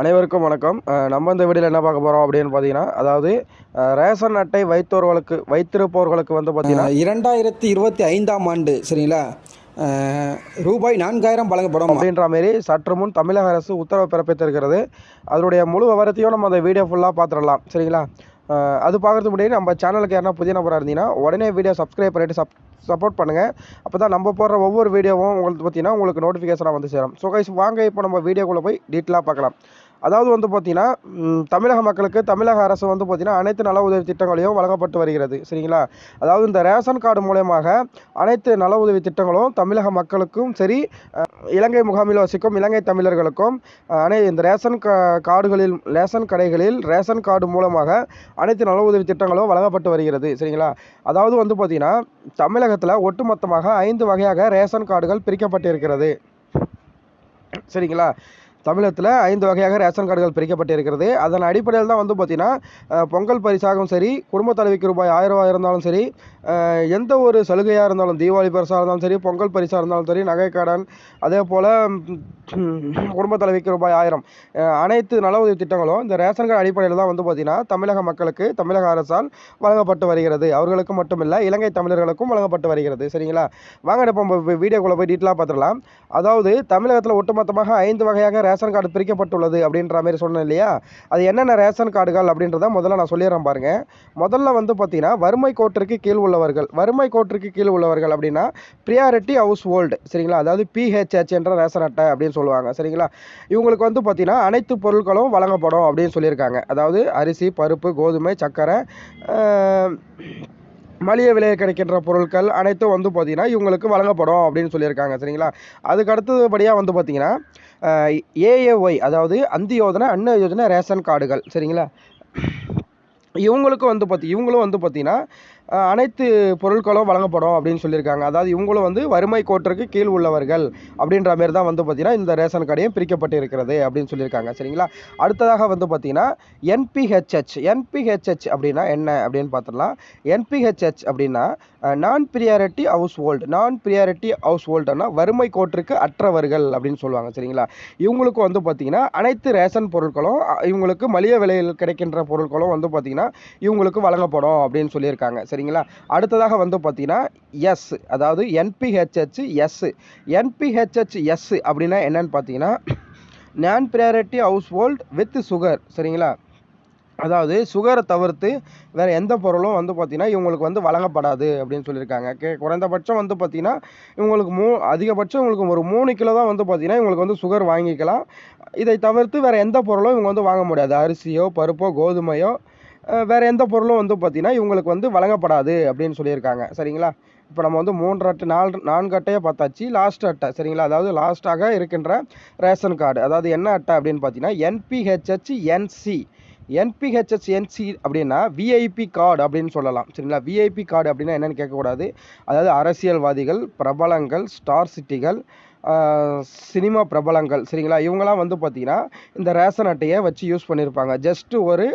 அனைவருக்கும் வணக்கம். நம்ம இந்த வீடியோவில் என்ன பார்க்க போகிறோம் அப்படின்னு பார்த்தீங்கன்னா அதாவது ரேஷன் அட்டை வைத்தோர்களுக்கு வைத்திருப்பவர்களுக்கு வந்து பார்த்தீங்கன்னா இரண்டாயிரத்தி இருபத்தி ஐந்தாம் ஆண்டு சரிங்களா? ரூபாய் நான்காயிரம் வழங்கப்படும். அப்படின்ற மாரி சற்று முன் தமிழக அரசு உத்தரவு பிறப்பித்திருக்கிறது. அதனுடைய முழு விவரத்தையும் நம்ம அந்த வீடியோ ஃபுல்லாக பார்த்துடலாம் சரிங்களா? அது பார்க்குறதுக்கு முன்னாடி நம்ம சேனலுக்கு யாரா புதிய நபராக இருந்தீங்கன்னா உடனே வீடியோ சப்ஸ்கிரைப் பண்ணிட்டு சப் சப்போர்ட் பண்ணுங்கள் அப்போ தான் நம்ம போடுற ஒவ்வொரு வீடியோவும் உங்களுக்கு பார்த்தீங்கன்னா உங்களுக்கு நோட்டிஃபிகேஷனாக வந்து சேரும். ஸோ கைஸ் வாங்க இப்போ நம்ம வீடியோக்குள்ளே போய் டீட்டெயிலாக பார்க்கலாம். அதாவது வந்து பார்த்தீங்கன்னா தமிழக மக்களுக்கு தமிழக அரசு வந்து பார்த்திங்கன்னா அனைத்து நல உதவி திட்டங்களையும் வழங்கப்பட்டு வருகிறது. சரிங்களா? அதாவது இந்த ரேஷன் கார்டு மூலயமாக அனைத்து நல உதவி திட்டங்களும் தமிழக மக்களுக்கும் சரி இலங்கை முகாமில் வசிக்கும் இலங்கை தமிழர்களுக்கும் அனை இந்த ரேஷன் கா கார்டுகளில் ரேஷன் கடைகளில் ரேஷன் கார்டு மூலமாக அனைத்து நல உதவி திட்டங்களும் வழங்கப்பட்டு வருகிறது. சரிங்களா? அதாவது வந்து பார்த்தீங்கன்னா தமிழகத்தில் ஒட்டுமொத்தமாக ஐந்து வகையாக ரேஷன் கார்டுகள் பிரிக்கப்பட்டிருக்கிறது. சரிங்களா? தமிழகத்தில் ஐந்து வகையாக ரேஷன் கார்டுகள் பிரிக்கப்பட்டிருக்கிறது. அதன் அடிப்படையில் தான் வந்து பார்த்திங்கன்னா பொங்கல் பரிசாகவும் சரி குடும்ப தலைவிக்கு ரூபாய் ஆயிரம் ரூபாய் இருந்தாலும் சரி எந்த ஒரு சலுகையாக இருந்தாலும் தீபாவளி பரிசாக இருந்தாலும் சரி பொங்கல் பரிசாக இருந்தாலும் சரி நகைக்கடன் அதே போல் குடும்ப தலைவிக்கு ரூபாய் ஆயிரம் அனைத்து நல உதவி திட்டங்களும் இந்த ரேஷன் கார்டு அடிப்படையில் தான் வந்து பார்த்திங்கன்னா தமிழக மக்களுக்கு தமிழக அரசால் வழங்கப்பட்டு வருகிறது. அவர்களுக்கு மட்டுமில்லை இலங்கை தமிழர்களுக்கும் வழங்கப்பட்டு வருகிறது. சரிங்களா? வாங்க இப்போ நம்ம வீடியோக்குள்ளே போய் டீட்டெயிலாக பார்த்துடலாம் அதாவது தமிழகத்தில் ஒட்டுமொத்தமாக ஐந்து வகையாக ரேஷன் ரேஷன் கார்டு பிரிக்கப்பட்டுள்ளது அப்படின்ற மாதிரி சொன்னேன் இல்லையா? அது என்னென்ன ரேஷன் கார்டுகள் அப்படின்றத முதல்ல நான் சொல்லிடுறேன் பாருங்கள் முதல்ல வந்து பார்த்தீங்கன்னா வறுமை கோட்டிற்கு கீழ் உள்ளவர்கள் வறுமை கோட்டிற்கு கீழ் உள்ளவர்கள் அப்படின்னா ப்ரியாரிட்டி ஹவுஸ் ஹோல்டு சரிங்களா? அதாவது பிஹெச்ஹெச் என்ற ரேஷன் அட்டை அப்படின்னு சொல்லுவாங்க சரிங்களா? இவங்களுக்கு வந்து பார்த்தீங்கன்னா அனைத்து பொருட்களும் வழங்கப்படும் அப்படின்னு சொல்லியிருக்காங்க. அதாவது அரிசி பருப்பு கோதுமை சர்க்கரை மளிகை மலிய விலையில் கிடைக்கின்ற பொருட்கள் அனைத்தும் வந்து பார்த்திங்கன்னா இவங்களுக்கு வழங்கப்படும் அப்படின்னு சொல்லியிருக்காங்க சரிங்களா? அதுக்கு அடுத்தபடியாக வந்து பார்த்திங்கன்னா ஏஏஒய் அதாவது அந்தியோதனை அன்ன யோஜனை ரேஷன் கார்டுகள் சரிங்களா? இவங்களுக்கும் வந்து பார்த்தி இவங்களும் வந்து பார்த்திங்கன்னா அனைத்து பொருட்களும் வழங்கப்படும் அப்படின்னு சொல்லியிருக்காங்க. அதாவது இவங்களும் வந்து வறுமை கோட்டிற்கு கீழ் உள்ளவர்கள் அப்படின்ற மாரி தான் வந்து பார்த்திங்கன்னா இந்த ரேஷன் கார்டையும் பிரிக்கப்பட்டு இருக்கிறது அப்படின்னு சொல்லியிருக்காங்க. சரிங்களா? அடுத்ததாக வந்து பார்த்திங்கன்னா என்பிஹெச்ஹெச் என்பிஹெச்ஹெச் அப்படின்னா என்ன அப்படின்னு பார்த்துடலாம். என்பிஹெச்ஹெச் அப்படின்னா non priority household non priority house ஹோல்டுனா வறுமை கோட்டிற்கு அற்றவர்கள் அப்படின்னு சொல்லுவாங்க. சரிங்களா? இவங்களுக்கு வந்து பார்த்திங்கன்னா அனைத்து ரேஷன் பொருட்களும் இவங்களுக்கு மலிய விலையில் கிடைக்கின்ற பொருட்களும் வந்து பார்த்திங்கன்னா இவங்களுக்கு வழங்கப்படும் அப்படின்னு சொல்லியிருக்காங்க. சரி சரிங்களா? அடுத்ததாக வந்து பார்த்தீங்கன்னா எஸ் அதாவது என்பிஹெச்ஹெச் எஸ் என்பிஹெச்ஹெச் எஸ் அப்படின்னா என்னன்னு பார்த்தீங்கன்னா non priority household with sugar சரிங்களா? அதாவது சுகரை தவிர்த்து வேறு எந்த பொருளும் வந்து பார்த்திங்கன்னா இவங்களுக்கு வந்து வழங்கப்படாது அப்படின்னு சொல்லியிருக்காங்க. கே குறைந்தபட்சம் வந்து பார்த்திங்கன்னா இவங்களுக்கு மூ அதிகபட்சம் இவங்களுக்கு ஒரு மூணு கிலோ தான் வந்து பார்த்திங்கன்னா இவங்களுக்கு வந்து சுகர் வாங்கிக்கலாம். இதை தவிர்த்து வேறு எந்த பொருளும் இவங்க வந்து வாங்க முடியாது. அரிசியோ பருப்போ கோதுமையோ வேறு எந்த பொருளும் வந்து பார்த்திங்கன்னா இவங்களுக்கு வந்து வழங்கப்படாது அப்படின்னு சொல்லியிருக்காங்க. சரிங்களா? இப்போ நம்ம வந்து மூன்று அட்டை நாலு நான்கு அட்டையை பார்த்தாச்சு. லாஸ்ட் அட்டை சரிங்களா? அதாவது லாஸ்ட்டாக இருக்கின்ற ரேஷன் கார்டு. அதாவது என்ன அட்டை அப்படின்னு பார்த்தீங்கன்னா என்பிஹெச்ஹெச் என்சி என்பிஹெச்எஸ் என்சி அப்படின்னா விஐபி கார்டு அப்படின்னு சொல்லலாம். சரிங்களா? விஐபி கார்டு அப்படின்னா என்னென்னு கேட்கக்கூடாது. அதாவது அரசியல்வாதிகள் பிரபலங்கள் ஸ்டார் சிட்டிகள் சினிமா பிரபலங்கள் சரிங்களா? இவங்களாம் வந்து பார்த்திங்கன்னா இந்த ரேஷன் அட்டையை வச்சு யூஸ் பண்ணியிருப்பாங்க ஜஸ்ட்டு ஒரு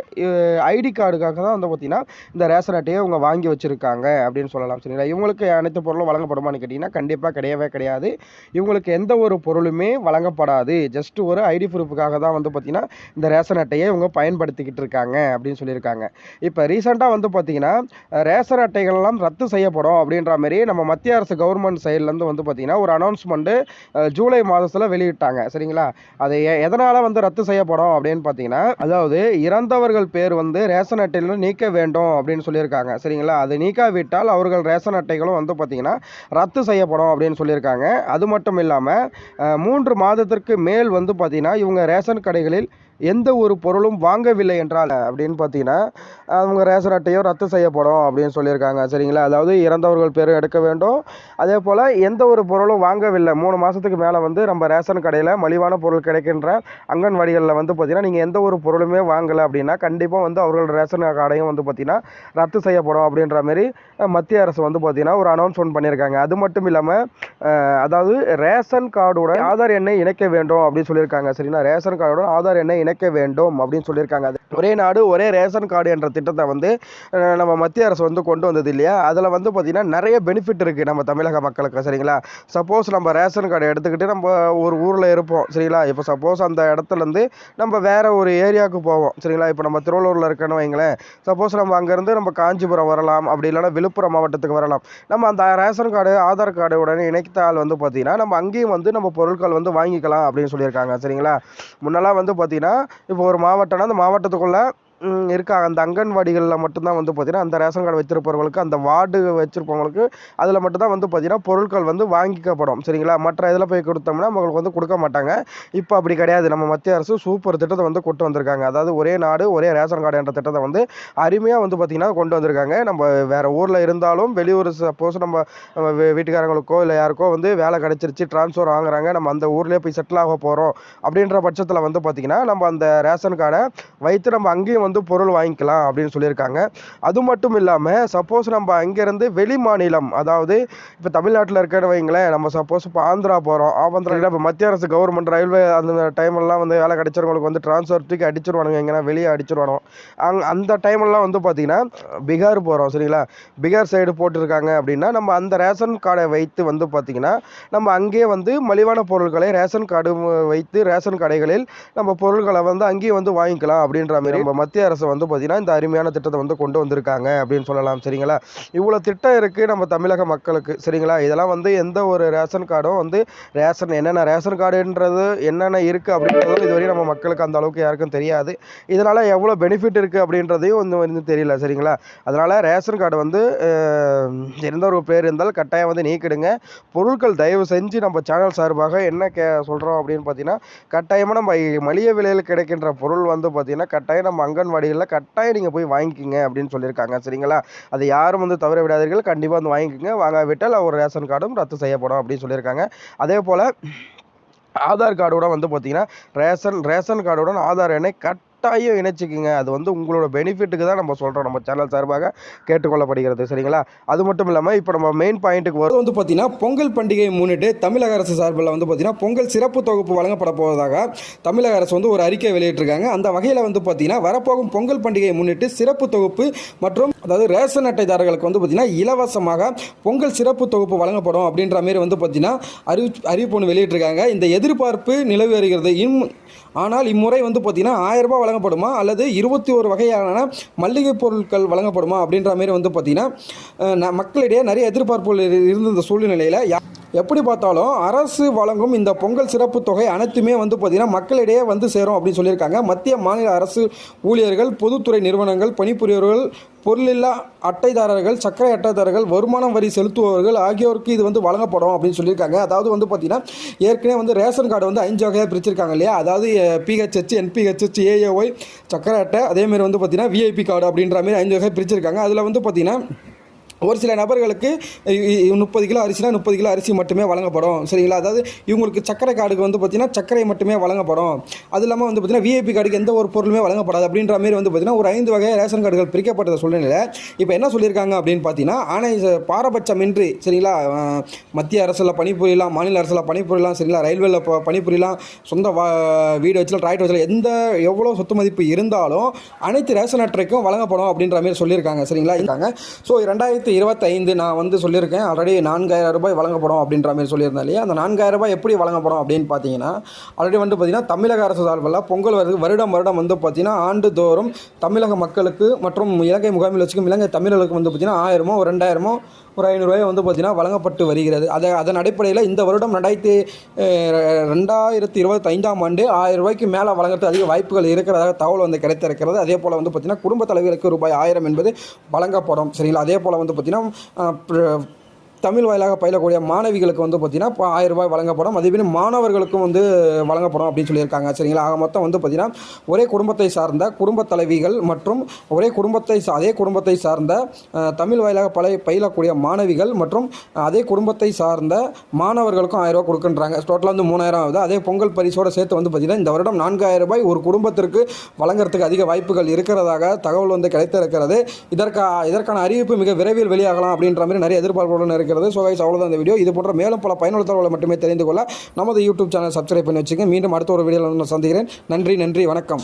ஐடி கார்டுக்காக தான் வந்து பார்த்திங்கன்னா இந்த ரேஷன் அட்டையை இவங்க வாங்கி வச்சுருக்காங்க அப்படின்னு சொல்லலாம் சரிங்களா? இவங்களுக்கு அனைத்து பொருளும் வழங்கப்படுமான்னு கேட்டிங்கன்னா கண்டிப்பாக கிடையவே கிடையாது. இவங்களுக்கு எந்த ஒரு பொருளுமே வழங்கப்படாது. ஜஸ்ட்டு ஒரு ஐடி ப்ரூஃபுக்காக தான் வந்து பார்த்திங்கன்னா இந்த ரேஷன் அட்டையை இவங்க பயன்படுத்திக்கிட்டு இருக்காங்க அப்படின்னு சொல்லியிருக்காங்க. இப்போ ரீசெண்டாக வந்து பார்த்திங்கன்னா ரேஷன் அட்டைகள்லாம் ரத்து செய்யப்படும் அப்படின்ற மாதிரி நம்ம மத்திய அரசு கவர்மெண்ட் சைட்லேருந்து வந்து பார்த்திங்கன்னா ஒரு அனௌன்ஸ்மெண்ட்டு ஜூலை மாதத்தில் வெளியிட்டாங்க. சரிங்களா? அது எ- வந்து ரத்து செய்யப்படும் அப்படின்னு பார்த்தீங்கன்னா அதாவது இறந்தவர்கள் பேர் வந்து ரேஷன் அட்டையில் நீக்க வேண்டும் அப்படின்னு சொல்லியிருக்காங்க. சரிங்களா? அது நீக்காவிட்டால் அவர்கள் ரேஷன் அட்டைகளும் வந்து பார்த்தீங்கன்னா ரத்து செய்யப்படும் அப்படின்னு சொல்லியிருக்காங்க. அது மட்டும் இல்லாமல் மூன்று மாதத்திற்கு மேல் வந்து பார்த்தீங்கன்னா இவங்க ரேஷன் கடைகளில் எந்த ஒரு பொருளும் வாங்கவில்லை என்றால் அப்படின்னு பார்த்தீங்கன்னா அவங்க ரேஷன் அட்டையும் ரத்து செய்யப்படும் அப்படின்னு சொல்லியிருக்காங்க. சரிங்களா? அதாவது இறந்தவர்கள் பேரும் எடுக்க வேண்டும். அதே போல் எந்த ஒரு பொருளும் வாங்கவில்லை. மூணு மாதத்துக்கு மேலே வந்து நம்ம ரேஷன் கடையில் மலிவான பொருள் கிடைக்கின்ற அங்கன்வாடிகளில் வந்து பார்த்திங்கன்னா நீங்கள் எந்த ஒரு பொருளுமே வாங்கலை அப்படின்னா கண்டிப்பாக வந்து அவர்கள் ரேஷன் கார்டையும் வந்து பார்த்திங்கன்னா ரத்து செய்யப்படும் அப்படின்ற மாதிரி மத்திய அரசு வந்து பார்த்தீங்கன்னா ஒரு அனௌன்ஸ்மெண்ட் பண்ணியிருக்காங்க. அது மட்டும் இல்லாமல் அதாவது ரேஷன் கார்டோட ஆதார் எண்ணை இணைக்க வேண்டும் அப்படின்னு சொல்லியிருக்காங்க. சரிங்களா? ரேஷன் கார்டோட ஆதார் எண்ணை இணைக்க வேண்டும் அப்படின்னு சொல்லியிருக்காங்க. அது ஒரே நாடு ஒரே ரேஷன் கார்டு என்ற திட்டத்தை வந்து நம்ம மத்திய அரசு வந்து கொண்டு வந்தது இல்லையா? அதில் வந்து பார்த்திங்கன்னா நிறைய பெனிஃபிட் இருக்குது நம்ம தமிழக மக்களுக்கு சரிங்களா? சப்போஸ் நம்ம ரேஷன் கார்டை எடுத்துக்கிட்டு நம்ம ஒரு ஊரில் இருப்போம் சரிங்களா? இப்போ சப்போஸ் அந்த இடத்துலேருந்து நம்ம வேறு ஒரு ஏரியாவுக்கு போவோம் சரிங்களா? இப்போ நம்ம திருவள்ளூரில் இருக்கேன்னு வைங்களேன். சப்போஸ் நம்ம அங்கேருந்து நம்ம காஞ்சிபுரம் வரலாம் அப்படி இல்லைன்னா விழுப்புரம் மாவட்டத்துக்கு வரலாம். நம்ம அந்த ரேஷன் கார்டு ஆதார் கார்டு உடனே இணைத்தால் வந்து பார்த்திங்கன்னா நம்ம அங்கேயும் வந்து நம்ம பொருட்கள் வந்து வாங்கிக்கலாம் அப்படின்னு சொல்லியிருக்காங்க சரிங்களா? முன்னெல்லாம் வந்து பார்த்தீங்கன்னா இப்போ ஒரு மாவட்டம்னா அந்த மாவட்டத்துக்குள்ளே இருக்காங்க அந்த அங்கன்வாடிகளில் மட்டும்தான் வந்து பார்த்தீங்கன்னா அந்த ரேஷன் கார்டு வச்சிருப்பவங்களுக்கு அந்த வார்டு வச்சிருப்பவங்களுக்கு அதில் மட்டும்தான் வந்து பார்த்திங்கன்னா பொருட்கள் வந்து வாங்கிக்கப்படும். சரிங்களா? மற்ற இதில் போய் கொடுத்தோம்னா அவங்களுக்கு வந்து கொடுக்க மாட்டாங்க. இப்போ அப்படி கிடையாது. நம்ம மத்திய அரசு சூப்பர் திட்டத்தை வந்து கொண்டு வந்திருக்காங்க. அதாவது ஒரே நாடு ஒரே ரேஷன் கார்டு என்ற திட்டத்தை வந்து அருமையாக வந்து பார்த்திங்கன்னா கொண்டு வந்திருக்காங்க. நம்ம வேறு ஊரில் இருந்தாலும் வெளியூர் சப்போஸ் நம்ம வீட்டுக்காரங்களுக்கோ இல்லை யாருக்கோ வந்து வேலை கிடச்சிருச்சு ட்ரான்ஸ்ஃபர் வாங்குறாங்க நம்ம அந்த ஊர்லேயே போய் செட்டில் ஆக போகிறோம் அப்படின்ற பட்சத்தில் வந்து பார்த்திங்கன்னா நம்ம அந்த ரேஷன் கார்டை வைத்து நம்ம அங்கேயும் வந்து பொருள் வாங்கிக்கலாம் அப்படின்னு சொல்லியிருக்காங்க. அது மட்டும் இல்லாமல் சப்போஸ் நம்ம அங்கேருந்து வெளி மாநிலம் அதாவது இப்போ தமிழ்நாட்டில் இருக்கிற வைங்களேன் நம்ம சப்போஸ் இப்போ ஆந்திரா போகிறோம் ஆந்திரா இப்போ மத்திய அரசு கவர்மெண்ட் ரயில்வே அந்த டைம்லாம் வந்து வேலை கிடைச்சவங்களுக்கு வந்து டிரான்ஸ்ஃபர் தூக்கி அடிச்சிருவானுங்க. எங்கன்னா வெளியே அடிச்சிருவானோ அங் அந்த டைம்லாம் வந்து பார்த்திங்கன்னா பீகார் போகிறோம் சரிங்களா? பீகார் சைடு போட்டிருக்காங்க அப்படின்னா நம்ம அந்த ரேஷன் கார்டை வைத்து வந்து பார்த்திங்கன்னா நம்ம அங்கேயே வந்து மலிவான பொருட்களை ரேஷன் கார்டு வைத்து ரேஷன் கடைகளில் நம்ம பொருட்களை வந்து அங்கேயே வந்து வாங்கிக்கலாம் அப்படின்ற மாதிரி நம்ம மத்திய அரசு வந்து பார்த்திங்கன்னா இந்த அருமையான திட்டத்தை வந்து கொண்டு வந்திருக்காங்க அப்படின்னு சொல்லலாம். சரிங்களா? இவ்வளோ திட்டம் இருக்குது நம்ம தமிழக மக்களுக்கு. சரிங்களா? இதெல்லாம் வந்து எந்த ஒரு ரேஷன் கார்டும் வந்து ரேஷன் என்னென்ன ரேஷன் கார்டுன்றது என்னென்ன இருக்குது அப்படின்றதும் இதுவரையும் நம்ம மக்களுக்கு அந்த அளவுக்கு யாருக்கும் தெரியாது. இதனால் எவ்வளோ பெனிஃபிட் இருக்குது அப்படின்றதையும் வந்து வந்து தெரியல. சரிங்களா? அதனால் ரேஷன் கார்டு வந்து எந்த ஒரு பேர் இருந்தாலும் கட்டாயம் வந்து நீக்கிடுங்க. பொருட்கள் தயவு செஞ்சு நம்ம சேனல் சார்பாக என்ன கே சொல்கிறோம் அப்படின்னு பார்த்தீங்கன்னா கட்டாயமாக நம்ம மளிகை விலையில் கிடைக்கின்ற பொருள் வந்து பார்த்தீங்கன்னா கட்டாயம் நம்ம அங்கன்வாடிகளில் கட்டாயம் நீங்கள் போய் வாங்கிக்கிங்க அப்படின்னு சொல்லியிருக்காங்க. சரிங்களா? அதை யாரும் வந்து தவற விடாதீர்கள். கண்டிப்பாக வந்து வாங்கிக்கோங்க. வாங்காவிட்டால் ஒரு ரேஷன் கார்டும் ரத்து செய்யப்படும் அப்படின்னு சொல்லியிருக்காங்க. அதே போல் ஆதார் கார்டோட வந்து பார்த்திங்கன்னா ரேஷன் ரேஷன் கார்டுடன் ஆதார் எண்ணை கட்டாயம் இணைச்சிக்கிங்க. அது வந்து உங்களோட பெனிஃபிட்டுக்கு தான் நம்ம சொல்கிறோம் நம்ம சேனல் சார்பாக கேட்டுக்கொள்ளப்படுகிறது. சரிங்களா? அது மட்டும் இல்லாமல் இப்போ நம்ம மெயின் பாயிண்ட்டுக்கு வரும். வந்து பார்த்தீங்கன்னா பொங்கல் பண்டிகையை முன்னிட்டு தமிழக அரசு சார்பில் வந்து பார்த்தீங்கன்னா பொங்கல் சிறப்பு தொகுப்பு வழங்கப்பட போவதாக தமிழக அரசு வந்து ஒரு அறிக்கை வெளியிட்டிருக்காங்க. அந்த வகையில் வந்து பார்த்தீங்கன்னா வரப்போகும் பொங்கல் பண்டிகையை முன்னிட்டு சிறப்பு தொகுப்பு மற்றும் அதாவது ரேஷன் அட்டைதாரர்களுக்கு வந்து பார்த்தீங்கன்னா இலவசமாக பொங்கல் சிறப்பு தொகுப்பு வழங்கப்படும் அப்படின்ற மாதிரி வந்து பார்த்திங்கன்னா அறிவி அறிவிப்பு ஒன்று வெளியிட்டிருக்காங்க. இந்த எதிர்பார்ப்பு நிலவி வருகிறது இன் ஆனால் இம்முறை வந்து பார்த்திங்கன்னா ஆயிரரூபா வழங்கப்படுமா அல்லது இருபத்தி ஒரு வகையான மல்லிகை பொருட்கள் வழங்கப்படுமா அப்படின்ற மாதிரி வந்து பார்த்திங்கன்னா மக்களிடையே நிறைய எதிர்பார்ப்புகள் இருந்த இந்த சூழ்நிலையில் யா- எப்படி பார்த்தாலும் அரசு வழங்கும் இந்த பொங்கல் சிறப்பு தொகை அனைத்துமே வந்து பார்த்தீங்கன்னா மக்களிடையே வந்து சேரும் அப்படின்னு சொல்லியிருக்காங்க. மத்திய மாநில அரசு ஊழியர்கள் பொதுத்துறை நிறுவனங்கள் பணிபுரியவர்கள் பொருளில்லா அட்டைதாரர்கள் சர்க்கரை அட்டைதாரர்கள் வருமானம் வரி செலுத்துபவர்கள் ஆகியோருக்கு இது வந்து வழங்கப்படும் அப்படின்னு சொல்லியிருக்காங்க. அதாவது வந்து பார்த்தீங்கன்னா ஏற்கனவே வந்து ரேஷன் கார்டு வந்து அஞ்சு வகையாக பிரிச்சிருக்காங்க இல்லையா? அதாவது பிஹெச்ஹெச் என்பிஹெச்ஹெச் ஏஏஒய் சக்கரை அட்டை அதேமாரி வந்து பார்த்தீங்கன்னா விஐபி கார்டு அப்படின்ற மாதிரி அஞ்சு வகையாக பிரிச்சிருக்காங்க. அதில் வந்து பார்த்தீங்கன்னா ஒரு சில நபர்களுக்கு முப்பது கிலோ அரிசினா முப்பது கிலோ அரிசி மட்டுமே வழங்கப்படும் சரிங்களா? அதாவது இவங்களுக்கு சக்கரை கார்டுக்கு வந்து பார்த்தீங்கன்னா சக்கரை மட்டுமே வழங்கப்படும். அது இல்லாமல் வந்து பார்த்தீங்கன்னா விஐபி கார்டுக்கு எந்த ஒரு பொருளுமே வழங்கப்படாது அப்படின்ற மாதிரி வந்து பார்த்திங்கன்னா ஒரு ஐந்து வகை ரேஷன் கார்டுகள் பிரிக்கப்பட்ட சூழ்நிலையில் இப்போ என்ன சொல்லியிருக்காங்க அப்படின்னு பார்த்தீங்கன்னா ஆனால் பாரபட்சமின்றி சரிங்களா? மத்திய அரசில் பணிபுரியலாம் மாநில அரசில் பணிபுரியலாம் சரிங்களா? ரயில்வேல பணிபுரியலாம் சொந்த வா வீடு வச்சுலாம் டிராக்டர் வச்சுலாம் எந்த எவ்வளோ சொத்து மதிப்பு இருந்தாலும் அனைத்து ரேஷன் அட்டைக்கும் வழங்கப்படும் அப்படின்ற மாதிரி சொல்லியிருக்காங்க சரிங்களா? இருக்காங்க. ஸோ ரெண்டாயிரத்தி இருபத்தைந்து நான் வந்து சொல்லியிருக்கேன். ஆல்ரெடி நான்காயிரம் ரூபாய் வழங்கப்படும் அப்படின்ற மாதிரி சொல்லியிருந்தேன் இல்லையா? அந்த நான்காயிரம் ரூபாய் எப்படி வழங்கப்படும் அப்படின்னு பார்த்தீங்கன்னா ஆல்ரெடி வந்து பார்த்தீங்கன்னா தமிழக அரசு சார்பில் பொங்கல் வருது வருடம் வருடம் வந்து பார்த்தீங்கன்னா ஆண்டுதோறும் தமிழக மக்களுக்கு மற்றும் இலங்கை முகாமில் வச்சுக்கும் இலங்கை தமிழர்களுக்கு வந்து பார்த்தீங்கன்னா ஆயிரமோ ரெண்டாயிரமோ ஒரு ஐநூறுரூவாய் வந்து பார்த்தீங்கன்னா வழங்கப்பட்டு வருகிறது. அதை அதன் அடிப்படையில் இந்த வருடம் ரெண்டாயிரத்தி ரெண்டாயிரத்தி இருபத்தி ஐந்தாம் ஆண்டு ஆயிரம் ரூபாய்க்கு மேலே வழங்குறது அதிக வாய்ப்புகள் இருக்கிறதாக தகவல் வந்து கிடைத்திருக்கிறது. அதே போல் வந்து பார்த்தீங்கன்னா குடும்ப தலைவர்களுக்கு ரூபாய் ஆயிரம் என்பது வழங்கப்படும். சரிங்களா? அதே போல் வந்து பார்த்தீங்கன்னா தமிழ் வாயிலாக பயிலக்கூடிய மாணவிகளுக்கு வந்து பார்த்தீங்கன்னா இப்போ ஆயிரம் ரூபாய் வழங்கப்படும். அதேமாரி மாணவர்களுக்கும் வந்து வழங்கப்படும் அப்படின்னு சொல்லியிருக்காங்க சரிங்களா? ஆக மொத்தம் வந்து பார்த்தீங்கன்னா ஒரே குடும்பத்தை சார்ந்த குடும்ப தலைவிகள் மற்றும் ஒரே குடும்பத்தை அதே குடும்பத்தை சார்ந்த தமிழ் வாயிலாக பழைய பயிலக்கூடிய மாணவிகள் மற்றும் அதே குடும்பத்தை சார்ந்த மாணவர்களுக்கும் ஆயிரம் ரூபாய் கொடுக்குன்றாங்க. டோட்டலாக வந்து மூணாயிரம் ஆகுது. அதே பொங்கல் பரிசோட சேர்த்து வந்து பார்த்தீங்கன்னா இந்த வருடம் நான்காயிரம் ரூபாய் ஒரு குடும்பத்திற்கு வழங்குறதுக்கு அதிக வாய்ப்புகள் இருக்கிறதாக தகவல் வந்து கிடைத்திருக்கிறது. இதற்கா இதற்கான அறிவிப்பு மிக விரைவில் வெளியாகலாம் அப்படின்ற மாதிரி நிறைய எதிர்பார்ப்புடன் இருக்கிறது இருக்கிறது ஸோ கைஸ் அவ்வளோதான் இந்த வீடியோ இது போன்ற மேலும் பல பயனுள்ள தகவலை மட்டுமே தெரிந்து கொள்ள நமது யூடியூப் சேனல் சப்ஸ்கிரைப் பண்ணி வச்சுங்க மீண்டும் அடுத்த ஒரு வீடியோவில் நான் சந்திக்கிறேன். நன்றி நன்றி வணக்கம்.